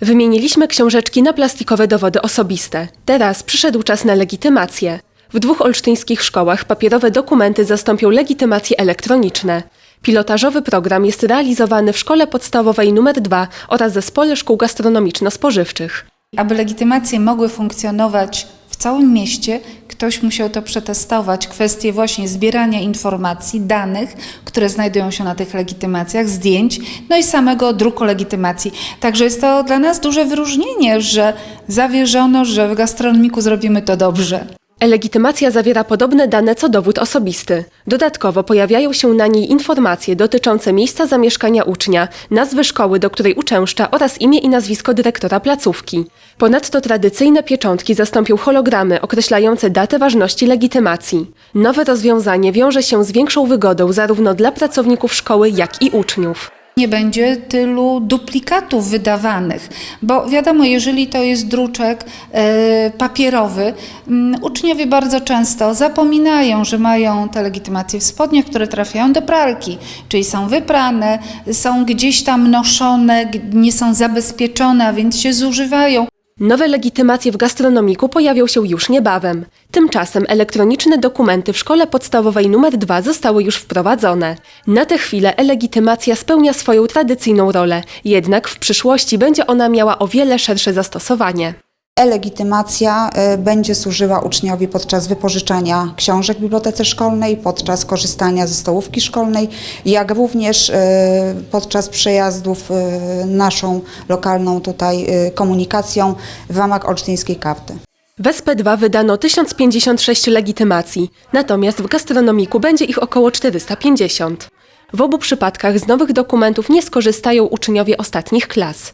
Wymieniliśmy książeczki na plastikowe dowody osobiste. Teraz przyszedł czas na legitymację. W dwóch olsztyńskich szkołach papierowe dokumenty zastąpią legitymacje elektroniczne. Pilotażowy program jest realizowany w Szkole Podstawowej nr 2 oraz Zespole Szkół Gastronomiczno-Spożywczych. Aby legitymacje mogły funkcjonować całym mieście, ktoś musiał to przetestować. Kwestie właśnie zbierania informacji, danych, które znajdują się na tych legitymacjach, zdjęć, no i samego druku legitymacji. Także jest to dla nas duże wyróżnienie, że zawierzono, że w gastronomiku zrobimy to dobrze. E-legitymacja zawiera podobne dane co dowód osobisty. Dodatkowo pojawiają się na niej informacje dotyczące miejsca zamieszkania ucznia, nazwy szkoły, do której uczęszcza oraz imię i nazwisko dyrektora placówki. Ponadto tradycyjne pieczątki zastąpią hologramy określające datę ważności legitymacji. Nowe rozwiązanie wiąże się z większą wygodą zarówno dla pracowników szkoły, jak i uczniów. Nie będzie tylu duplikatów wydawanych, bo wiadomo, jeżeli to jest druczek e, papierowy, mm, uczniowie bardzo często zapominają, że mają te legitymacje w spodniach, które trafiają do pralki, czyli są wyprane, są gdzieś tam noszone, nie są zabezpieczone, a więc się zużywają. Nowe legitymacje w gastronomiku pojawią się już niebawem. Tymczasem elektroniczne dokumenty w szkole podstawowej nr 2 zostały już wprowadzone. Na tę chwilę e-legitymacja spełnia swoją tradycyjną rolę, jednak w przyszłości będzie ona miała o wiele szersze zastosowanie. E-legitymacja e, będzie służyła uczniowi podczas wypożyczania książek w bibliotece szkolnej, podczas korzystania ze stołówki szkolnej, jak również e, podczas przejazdów e, naszą lokalną tutaj komunikacją w ramach olsztyńskiej karty. W SP2 wydano 1056 legitymacji, natomiast w gastronomiku będzie ich około 450. W obu przypadkach z nowych dokumentów nie skorzystają uczniowie ostatnich klas.